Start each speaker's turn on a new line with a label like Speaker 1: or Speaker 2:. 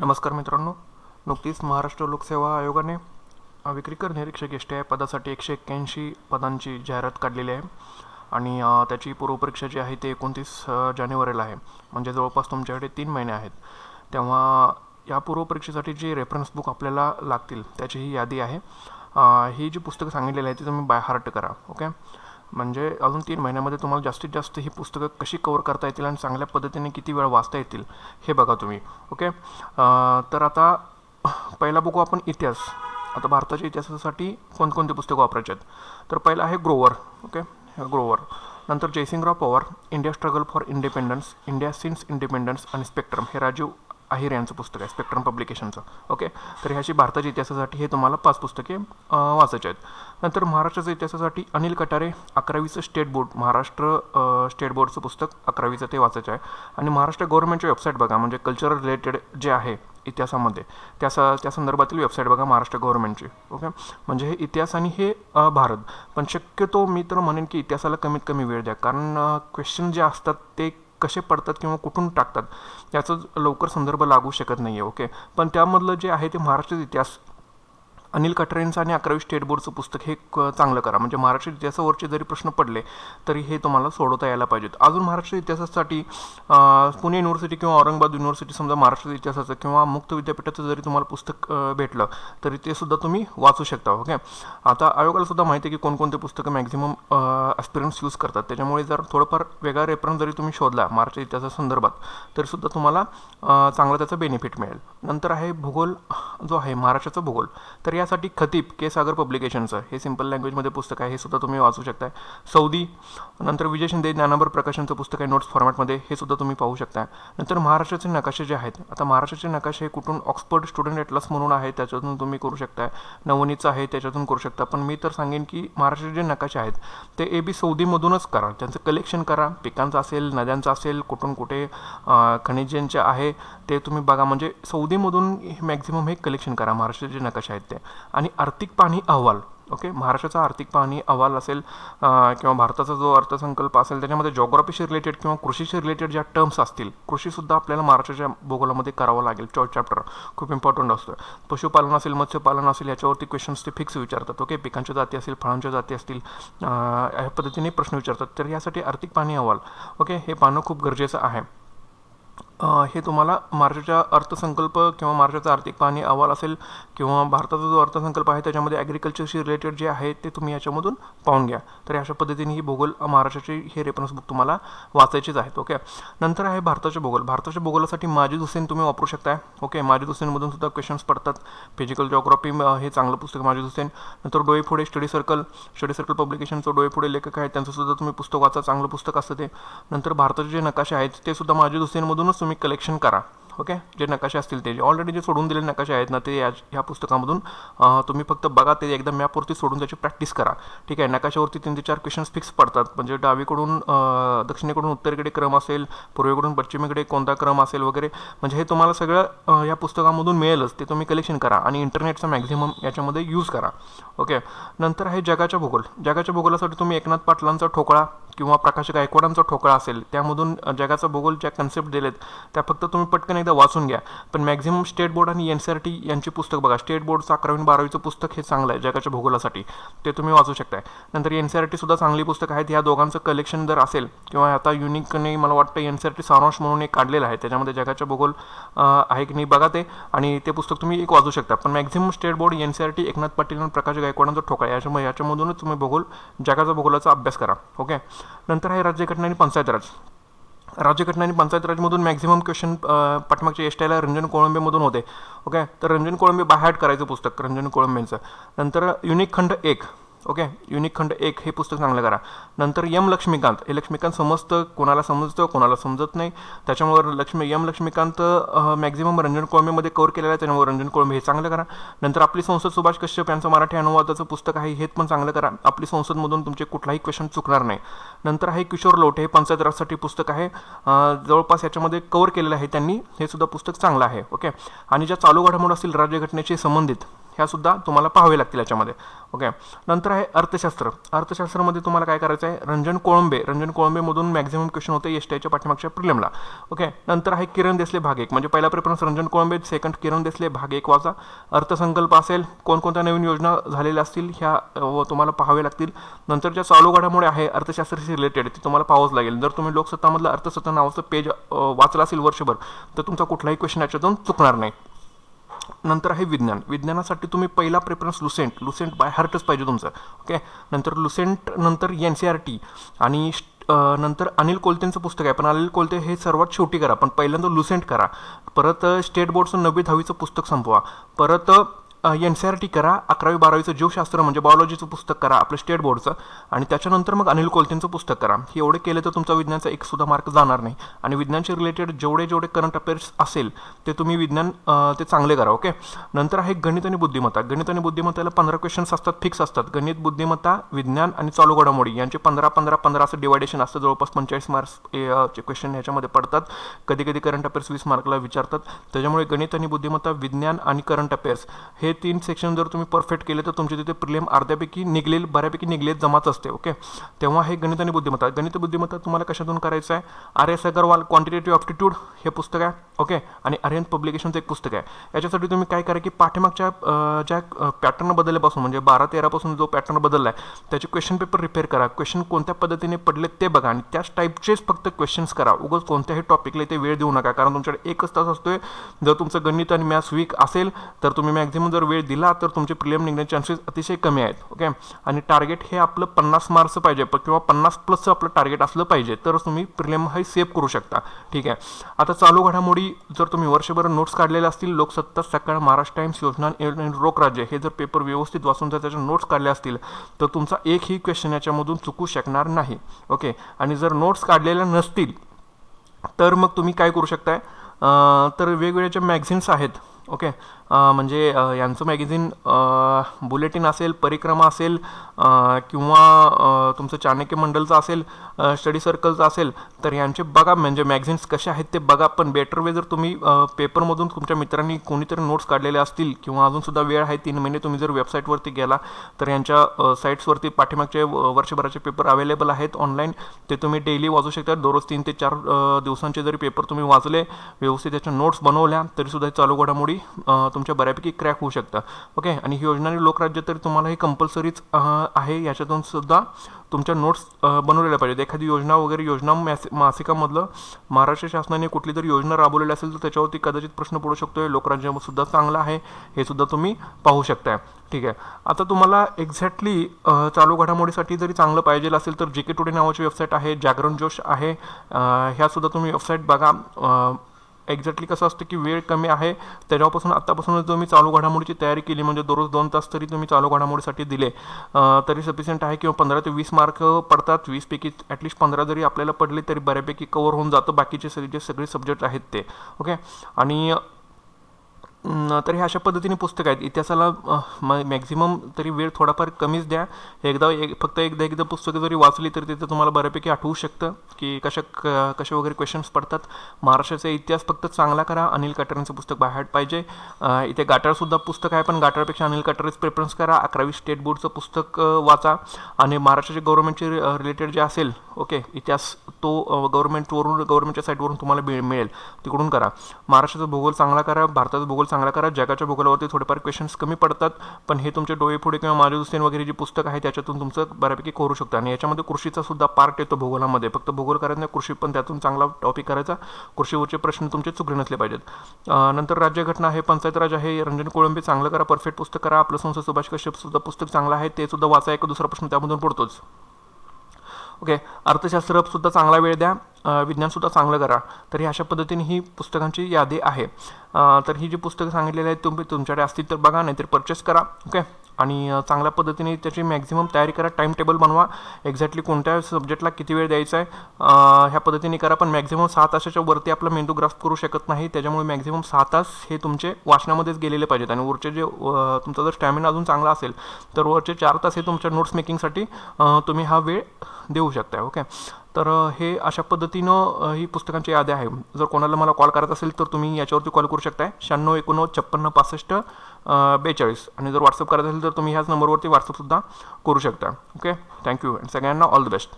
Speaker 1: नमस्कार मित्रांनो. नुकतीच महाराष्ट्र लोकसेवा आयोगाने विक्रीकर निरीक्षक एस टी आय पदासाठी एकशे एक्क्याऐंशी पदांची जाहिरात काढलेली आहे. आणि त्याची पूर्वपरीक्षा जी आहे ती एकोणतीस जानेवारीला आहे. म्हणजे जवळपास तुमच्याकडे तीन महिने आहेत. तेव्हा या पूर्वपरीक्षेसाठी जी रेफरन्स बुक आपल्याला लागतील त्याची ही यादी आहे. ही जी पुस्तकं सांगितलेली आहे ती तुम्ही बाय हार्ट करा ओके म्हणजे अजून तीन महिन्यामध्ये तुम्हाला जास्तीत जास्त ही पुस्तकं कशी कवर करता येतील आणि चांगल्या पद्धतीने किती वेळ वाचता येतील हे बघा तुम्ही ओके? तर आता पहिला बघू आपण इतिहास. आता भारताच्या इतिहासासाठी कोणकोणती पुस्तकं वापरायची आहेत? तर पहिलं आहे ग्रोवर ओके? ग्रोवर नंतर Jaisingrao Pawar India struggle for independence India since independence आणि स्पेक्ट्रम. हे राजीव आहिर यांचं पुस्तक आहे स्पेक्ट्रम पब्लिकेशनचं ओके तर ह्याची भारताच्या इतिहासासाठी हे तुम्हाला पाच पुस्तके वाचायचे आहेत. नंतर महाराष्ट्राच्या इतिहासासाठी अनिल कटारे अकरावीचं स्टेट बोर्ड महाराष्ट्र स्टेट बोर्डचं पुस्तक अकरावीचं ते वाचायचं आहे. आणि महाराष्ट्र गव्हर्नमेंटची वेबसाईट बघा म्हणजे कल्चरल रिलेटेड जे आहे इतिहासामध्ये त्या स त्या संदर्भातील वेबसाईट बघा महाराष्ट्र गव्हर्नमेंटची ओके म्हणजे हे इतिहास आणि हे भारत. पण शक्यतो मी तर म्हणेन की इतिहासाला कमीत कमी वेळ द्या. कारण क्वेश्चन जे असतात ते कसे पडतात किंवा कुठून टाकतात याचा लवकर संदर्भ लागू शकत नाही आहे ओके पण त्यामधलं जे आहे ते महाराष्ट्राचा इतिहास अनिल कटरेंचं आणि अकरावी स्टेट बोर्डचं पुस्तक हे चांगलं करा. म्हणजे महाराष्ट्र इतिहासावरचे जरी प्रश्न पडले तरी हे तुम्हाला सोडवता यायला पाहिजेत. अजून महाराष्ट्र इतिहासासाठी पुणे युनिव्हर्सिटी किंवा औरंगाबाद युनिव्हर्सिटी समजा महाराष्ट्र इतिहासाचं किंवा मुक्त विद्यापीठाचं जरी तुम्हाला पुस्तक भेटलं तरी ते सुद्धा तुम्ही वाचू शकता ओके? आता आयोगाला सुद्धा माहिती आहे की कोणकोणते पुस्तकं मॅक्झिमम एक्सपिरियन्स यूज करतात. त्याच्यामुळे जर थोडंफार वेगळा रेफरन्स जरी तुम्ही शोधला महाराष्ट्र इतिहासासंदर्भात तरी सुद्धा तुम्हाला चांगला त्याचा बेनिफिट मिळेल. नंतर आहे भूगोल जो आहे महाराष्ट्राचा भूगोल. तर यासाठी खतीब के सागर पब्लिकेशनचं हे सिंपल लँग्वेजमध्ये पुस्तक आहे. हे सुद्धा तुम्ही वाचू शकताय. सौदी नंतर विजय शिंदे ज्ञानाभर प्रकाशनचं पुस्तक आहे नोट्स फॉर्मॅटमध्ये हे सुद्धा तुम्ही पाहू शकता नंतर महाराष्ट्राचे नकाशे जे आहेत आता महाराष्ट्राचे नकाशे हे कुठून ऑक्सफर्ड स्टुडंट एटलस म्हणून आहे त्याच्यातून तुम्ही करू शकताय. नवनीचं आहे त्याच्यातून करू शकता. पण मी तर सांगेन की महाराष्ट्राचे जे नकाशे आहेत ते ए बी सौदीमधूनच करा. त्यांचं कलेक्शन करा. पिकांचं असेल नद्यांचं असेल कुठून कुठे खनिजांचे आहे ते तुम्ही बघा. म्हणजे सौदीमधून मॅक्झिमम हे कलेक्शन करा. महाराष्ट्राचे जे नकाशे आहेत ते. आणि आर्थिक पाहणी अहवाल ओके महाराष्ट्राचा आर्थिक पाहणी अहवाल असेल किंवा भारताचा जो अर्थसंकल्प असेल त्याच्यामध्ये जॉग्राफीशी रिलेटेड किंवा कृषीशी रिलेटेड ज्या टर्म्स असतील कृषीसुद्धा आपल्याला महाराष्ट्राच्या भूगोलामध्ये करावं लागेल. चॉ चॅप्टर खूप इम्पॉर्टंट असतं पशुपालन असेल मत्स्यपालन असेल याच्यावरती क्वेश्चन्स ते फिक्स विचारतात ओके पिकांच्या जाती असतील फळांच्या जाती असतील या पद्धतीने प्रश्न विचारतात. तर यासाठी आर्थिक पाहणी अहवाल ओके हे पाहणं खूप गरजेचं आहे. हे तुम्हाला मार्चच्या अर्थसंकल्प किंवा मार्चचा आर्थिक पाहणी अहवाल असेल किंवा भारताचा जो अर्थसंकल्प आहे त्याच्यामध्ये ॲग्रिकल्चरशी रिलेटेड जे आहे ते तुम्ही याच्यामधून पाहून घ्या. तर अशा पद्धतीने ही भूगोल महाराष्ट्राची हे रेफरन्स बुक तुम्हाला वाचायचीच आहेत ओके नंतर आहे भारताचे भूगोल. भारताच्या भूगोलासाठी माजिद हुसेन तुम्ही वापरू शकताय ओके माजिद हुसेनमधून सुद्धा क्वेश्चन्स पडतात. फिजिकल जॉग्राफी हे चांगलं पुस्तक माजिद हुसेन. नंतर Doiphode study circle study circle पब्लिकेशनचं पुढे लेखक आहेत. त्यांचं सुद्धा तुम्ही पुस्तक वाचा चांगलं पुस्तक असतं ते. नंतर भारताचे जे नकाशे आहेत ते सुद्धा माजिद हुसेनमधूनच तुम्ही कलेक्शन करा. ओके? जे नकाशे असतील ते. जे ऑलरेडी जे सोडून दिलेले नकाशे आहेत ना ते या ह्या पुस्तकामधून तुम्ही फक्त बघा ते एकदा मॅपवरती सोडून त्याची प्रॅक्टिस करा. ठीक आहे? नकाशावरती तीन ते चार क्वेश्चन्स फिक्स पडतात. म्हणजे डावीकडून दक्षिणेकडून उत्तरेकडे क्रम असेल पूर्वेकडून पश्चिमेकडे कोणता क्रम असेल वगैरे. म्हणजे हे तुम्हाला सगळं या पुस्तकामधून मिळेलच. ते तुम्ही कलेक्शन करा आणि इंटरनेटचा मॅक्झिमम याच्यामध्ये यूज करा. ओके? नंतर आहे जगाच्या भूगोल. जगाच्या भूगोलासाठी तुम्ही एकनाथ पाटलांचा ठोकळा किंवा प्रकाश गायकवाडांचा ठोकळा असेल त्यामधून जगाचा भूगोल ज्या कन्सेप्ट दिलेत त्या फक्त तुम्ही पटकन एकदा वाचून घ्या. पण मॅक्झिमम स्टेट बोर्ड आणि एन सी आर टी यांची पुस्तक बघा. स्टेट बोर्डचं अकरावी आणि बारावीचं पुस्तक हे चांगलं आहे जगाच्या भूगोलासाठी. ते तुम्ही वाचू शकताय. नंतर एन सी आर टीसुद्धा चांगली पुस्तक आहेत. या दोघांचं कलेक्शन जर असेल किंवा आता युनिकने मला वाटतं एन सी आर टी सारांश म्हणून एक काढलेलं आहे. त्याच्यामध्ये जगाच्या भूगोल आहे की नाही बघा ते. आणि ते पुस्तक तुम्ही एक वाचू शकता. पण maximum state board N C R T Eknath Patil आणि प्रकाश गायकवाडांचा ठोका याच्यामुळे याच्यामधूनच तुम्ही भूगोल जगाचा भूगोलाचा अभ्यास करा. ओके? नंतर आहे राज्यघटना आणि पंचायत राज राज्यघटना आणि पंचायत राजमधून मॅक्झिमम क्वेश्चन पाठमागच्या एस टीला रंजन कोळंबेमधून होते. ओके तर रंजन कोळंबे बाय करायचं पुस्तक रंजन कोळंबेंचं. नंतर युनिक खंड एक. ओके? युनिक खंड एक हे पुस्तक चांगलं करा. नंतर यम लक्ष्मीकांत. हे लक्ष्मीकांत समजतं कोणाला समजतं कोणाला समजत नाही. त्याच्यामुळे लक्ष्मी यम लक्ष्मीकांत मॅक्झिमम रंजन कोळंबेमध्ये कवर केलेलं आहे. त्याच्यामुळे रंजन कोळंबे हे चांगलं करा. नंतर आपली संसद सुभाष कश्यप यांचं मराठी अनुवादाचं पुस्तक आहे हे पण चांगलं करा. आपली संसदमधून तुमचे कुठलाही क्वेश्चन चुकणार नाही. नंतर आहे किशोर लोटे हे पंचायत राजसाठी पुस्तक आहे. जवळपास याच्यामध्ये कव्हर केलेलं आहे त्यांनी. हे सुद्धा पुस्तक चांगलं आहे. ओके? आणि ज्या चालू घडामोड असतील राज्यघटनेशी संबंधित. ह्यासुद्धा तुम्हाला पाहावे लागतील याच्यामध्ये. ओके? नंतर आहे अर्थशास्त्र. अर्थशास्त्रामध्ये तुम्हाला काय करायचं आहे? रंजन कोळंबे. रंजन कोळंबेमधून मॅक्झिमम क्वेश्चन होते एस टीआयच्या पाठीमागच्या प्रिलिमला ओके? नंतर आहे किरण देसले भाग एक. म्हणजे पहिला प्रेफरन्स रंजन कोळंबे सेकंड किरण देसले भाग एक वाचा. अर्थसंकल्प असेल कोणकोणत्या नवीन योजना झालेल्या असतील ह्या व तुम्हाला पाहावे लागतील. नंतरच्या चालू घडामोडी आहे अर्थशास्त्राशी रिलेटेड ती तुम्हाला पाहावंच लागेल. जर तुम्ही लोकसत्तामधलं अर्थसत्ता नावाचं पेज वाचलं असेल वर्षभर तर तुमचा कुठलाही क्वेश्चन याच्यातून चुकणार नाही. नंतर आहे विज्ञान. विज्ञानासाठी तुम्ही पहिला प्रेफरन्स लुसेंट लुसेंट बाय हार्टच पाहिजे तुमचं. ओके नंतर लुसेंट नंतर एन सी आर टी आणि नंतर अनिल कोलतेंचं पुस्तक आहे. पण अनिल कोलते हे सर्वात शेवटी करा. पण पहिल्यांदा लुसेंट करा. परत स्टेट बोर्डचं नववी दहावीचं पुस्तक संपवा. परत एन सी आर टी करा अकरावी बारावीचं जीवशास्त्र म्हणजे बायोलॉजीचं पुस्तक करा आपलं स्टेट बोर्डचं आणि त्याच्यानंतर मग अनिल कोलतेंचं पुस्तक करा. हे एवढे केले तर तुमचा विज्ञानचा एक सुद्धा मार्क जाणार नाही. आणि विज्ञानचे रिलेटेड जेवढे जेवढे करंट अफेअर्स असेल ते तुम्ही विज्ञान ते चांगले करा ओके नंतर आहे गणित आणि बुद्धिमत्ता. गणित आणि बुद्धिमत्ताला पंधरा क्वेश्चन्स असतात फिक्स असतात. गणित बुद्धिमत्ता विज्ञान आणि चालू घडामोडी यांचे पंधरा पंधरा पंधरा असं डिवायडेशन असतं. जवळपास पंचेचाळीस मार्क्स चे क्वेश्चन ह्याच्यामध्ये पडतात. कधी कधी करंट अफेअर्स वीस मार्कला विचारतात. त्याच्यामुळे गणित आणि बुद्धिमत्ता विज्ञान आणि करंट अफेअर्स हे तीन सेक्शन जर तुम्ही परफेक्ट केले तर तुमचे तिथे प्रिलियम अर्ध्यापैकी निघलेल बऱ्यापैकी निघलेत जमाच असते ओके तेव्हा हे गणित आणि बुद्धिमत्ता. गणित बुद्धिमत्ता तुम्हाला कशातून करायचं आहे? R S Agarwal quantitative aptitude हे पुस्तक आहे ओके आणि अरियन पब्लिकेशनचं एक पुस्तक आहे. याच्यासाठी तुम्ही काय करा की पाठीमागच्या ज्या पॅटर्न बदलल्यापासून म्हणजे बारा तेरापासून जो पॅटर्न बदलला आहे त्याचे क्वेश्चन पेपर रिपेअर करा. क्वेश्चन कोणत्या पद्धतीने पडले ते बघा आणि त्याच टाईपचेच फक्त क्वेश्चन्स करा. उगाच कोणत्याही टॉपिकला ते वेळ देऊ नका कारण तुमच्याकडे एकच तास असतोय. जर तुमचं गणित आणि मॅथ्स वीक असेल तर तुम्ही मॅक्झिमम जर वेळ दिला तर तुमचे प्रिलियम निघण्याचे चान्सेस अतिशय कमी आहेत ओके आणि टार्गेट हे आपलं पन्नास मार्क्स पाहिजे किंवा पन्नास प्लसचं आपलं टार्गेट असलं पाहिजे तरच तुम्ही प्रिलियम हे सेव्ह करू शकता ठीक आहे? आता चालू घडामोडी जर तुम्ही वर्षभर नोट्स काढलेले असतील लोकसत्ता सकाळ महाराष्ट्र टाइम्स योजना आणि राज्य हे जर पेपर व्यवस्थित वाचून जर त्याच्या नोट्स काढले असतील तर तुमचा एकही क्वेश्चन याच्यामधून चुकू शकणार नाही ओके आणि जर नोट्स काढलेल्या नसतील तर मग तुम्ही काय करू शकताय? तर वेगवेगळ्या ज्या मॅगझिन्स आहेत ओके म्हणजे यांचं मॅगझिन बुलेटिन असेल परिक्रमा असेल किंवा तुमचं चाणक्य मंडलचं असेल स्टडी सर्कलचं असेल तर यांचे बघा म्हणजे मॅगझिन्स कसे आहेत ते बघा. पण बेटर वे जर तुम्ही पेपरमधून तुमच्या मित्रांनी कोणीतरी नोट्स काढलेले असतील किंवा अजूनसुद्धा वेळ आहे तीन महिने तुम्ही जर वेबसाईटवरती गेला तर यांच्या साईट्सवरती पाठीमागचे वर्षभराचे पेपर अवेलेबल आहेत ऑनलाईन ते तुम्ही डेली वाचू शकता. दररोज तीन ते चार दिवसांचे जरी पेपर तुम्ही वाचले व्यवस्थित त्याच्या नोट्स बनवल्या तरीसुद्धा चालू घडामोडी तुमच्या बऱ्यापैकी क्रॅक होऊ शकतं. ओके आणि ही योजना आणि लोकराज्य तरी तुम्हाला हे कंपल्सरीच आहे. याच्यातून सुद्धा तुमच्या नोट्स बनवलेल्या पाहिजेत. एखादी योजना वगैरे योजना मॅसे मासिकामधलं महाराष्ट्र शासनाने कुठली तरी योजना राबवलेली असेल तर त्याच्यावरती कदाचित प्रश्न पडू शकतो लोकराज्य सुद्धा चांगला आहे. हे सुद्धा तुम्ही पाहू शकताय. ठीक आहे. आता तुम्हाला एक्झॅक्टली चालू घडामोडीसाठी जरी चांगलं पाहिजे असेल तर जे के टुडे नावाची वेबसाईट आहे. जागरण जोश आहे. ह्यासुद्धा तुम्ही वेबसाईट बघा. एक्झॅक्टली कसं असतं की वेळ कमी आहे त्याच्यापासून आत्तापासूनच जर मी चालू घडामोडीची तयारी केली म्हणजे दररोज दोन तास तरी तुम्ही चालू घडामोडीसाठी दिले तरी सफिशियंट आहे किंवा पंधरा ते वीस मार्क पडतात वीसपैकी ॲटलिस्ट पंधरा जरी आपल्याला पडले तरी बऱ्यापैकी कवर होऊन जातं बाकीचे सगळे जे सगळे सब्जेक्ट आहेत ते. ओके आणि तर हे अशा पद्धतीने पुस्तकं आहेत. इतिहासाला मॅक्झिमम तरी वेळ थोडाफार कमीच द्या. एकदा एक फक्त एकदा एकदा पुस्तकं जरी वाचली तरी तिथं तुम्हाला बऱ्यापैकी आठवू शकतं की कशा क- कसे वगैरे क्वेश्चन्स पडतात. महाराष्ट्राचा इतिहास फक्त चांगला करा. अनिल कटारांचं पुस्तक बाहेर पाहिजे. इथे गाटारसुद्धा पुस्तक आहे पण गाटारपेक्षा अनिल कटारच प्रेफरन्स करा. अकरावी स्टेट बोर्डचं पुस्तक वाचा. आणि महाराष्ट्राचे गव्हर्नमेंटचे रिलेटेड जे असेल ओके इतिहास तो गव्हर्नमेंटवरून गव्हर्नमेंटच्या साईटवरून तुम्हाला मिळेल. तिकडून करा. महाराष्ट्राचा भूगोल चांगला करा. भारताचा भूगोल चांगला चांगला करा. जगाच्या भूगोलावरती थोडेफार क्वेश्चन्स कमी पडतात पण हे तुमचे डोळे पुढे किंवा माझे हुसेन वगैरे जे पुस्तक आहे त्याच्यातून तुमचं बऱ्यापैकी करू शकतं. आणि याच्यामध्ये कृषीचा सुद्धा पार्ट येतो भूगोलामध्ये. फक्त भूगोल करायचं नाही कृषी पण त्यातून चांगला टॉपिक करायचा. कृषीवरचे प्रश्न तुमचे चुकले नसले पाहिजेत. नंतर राज्यघटना आहे पंचायत राज आहे रंजन कोळंबे चांगलं करा परफेक्ट पुस्तक करा. आपलं संसद सुभाष कश्यप सुद्धा पुस्तक चांगलं आहे ते सुद्धा वाचा एक दुसरा प्रश्न त्यामधून पडतोच. ओके अर्थशास्त्र सुद्धा चांगला वेळ द्या विज्ञानसुद्धा चांगलं करा. तर ही अशा पद्धतीने ही पुस्तकांची यादी आहे. तर ही जी पुस्तकं सांगितलेली आहेत तुम्ही तुमच्याकडे असतील तर बघा नाहीतर परचेस करा. ओके? आणि चांगल्या पद्धतीने त्याची मॅक्झिमम तयारी करा. टाईम टेबल बनवा. एक्झॅक्टली कोणत्या सब्जेक्टला किती वेळ द्यायचा आहे ह्या पद्धतीने करा. पण मॅक्झिमम सहा तासाच्या वरती आपला मेंदू ग्राफ्ट करू शकत नाही. त्याच्यामुळे मॅक्झिमम सहा तास हे तुमचे वाचनामध्येच गेलेले पाहिजेत. आणि वरचे जे तुमचा जर स्टॅमिना अजून चांगला असेल तर वरचे चार तास हे तुमच्या नोट्स मेकिंगसाठी तुम्ही हा वेळ देऊ शकता ओके तर हे अशा पद्धतीनं ही पुस्तकांची यादी आहे. जर कोणाला मला कॉल करायचा असेल तर तुम्ही याच्यावरती कॉल करू शकताय. शहाण्णव एकोणनव्वद छप्पन्न पासष्ट बेचाळीस. आणि जर व्हॉट्सअप करायचं असेल तर तुम्ही ह्याच नंबरवरती व्हॉट्सअपसुद्धा करू शकता. ओके? थँक्यू अँड सगळ्यांना ऑल द बेस्ट